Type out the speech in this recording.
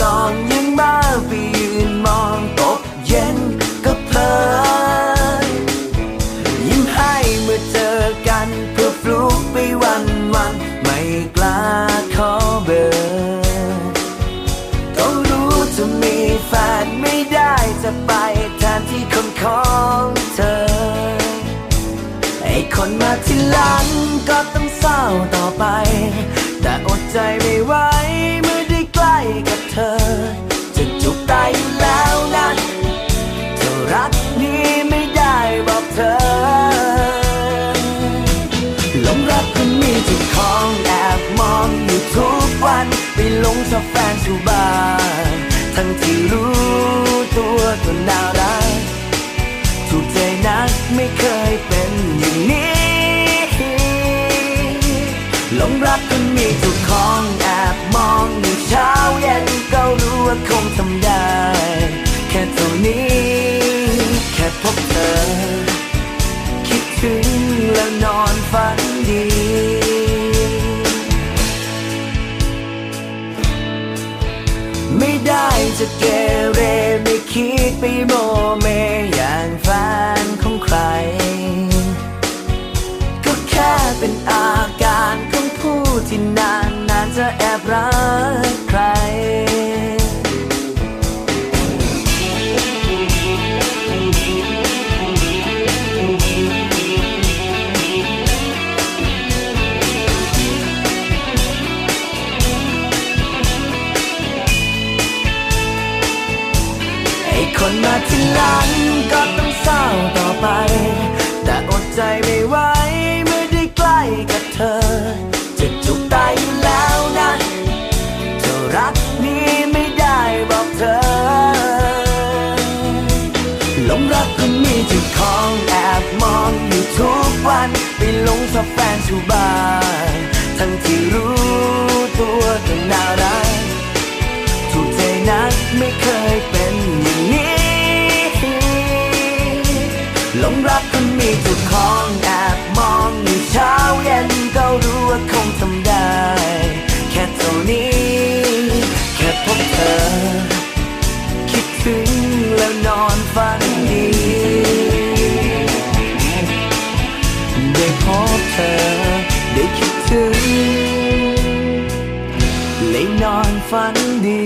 จองยังมาไปยืนมองตกเย็นก็เพลินยิ้มให้เมื่อเจอกันเพื่อฟลุกไปวันวัน ไม่กล้าขอเบอร์ต้องรู้จะมีแฟนไม่ได้จะไปแทนที่คนของเธอ ไอคนมาที่หลังก็ต้องเศร้าต่อไป แต่อดใจไม่ไหวเมื่อ ลงรักคนมีเจุดของแอบมองอยู่เช้าเย็นก็รู้ว่าคงทำได้ แค่เท่านี้ แค่พบเธอ คิดถึงแล้วนอนฝันดีไม่ได้จะเกเรไม่คิดไปโมเม คนมาทีหลังก็ต้องเศร้าต่อไป แต่อดใจไม่ไหวเมื่อได้ใกล้กับเธอ จะจุกตายอยู่แล้วนะเธอรักนี้ไม่ได้บอกเธอหลงรักคนมีเจุดของแอบมองอยู่ทุกวันไปหลงชอบแฟนชูบานทั้งที่รู้ตัวก็น่ารัก หลงรักคนมีเจุดของแอบมองอยู่เช้าเย็นก็รู้ว่าคงทำได้ แค่เท่านี้ แค่พบเธอ คิดถึงแล้วนอนฝันดีได้พบเธอ ได้คิดถึงเลยนอนฝันดี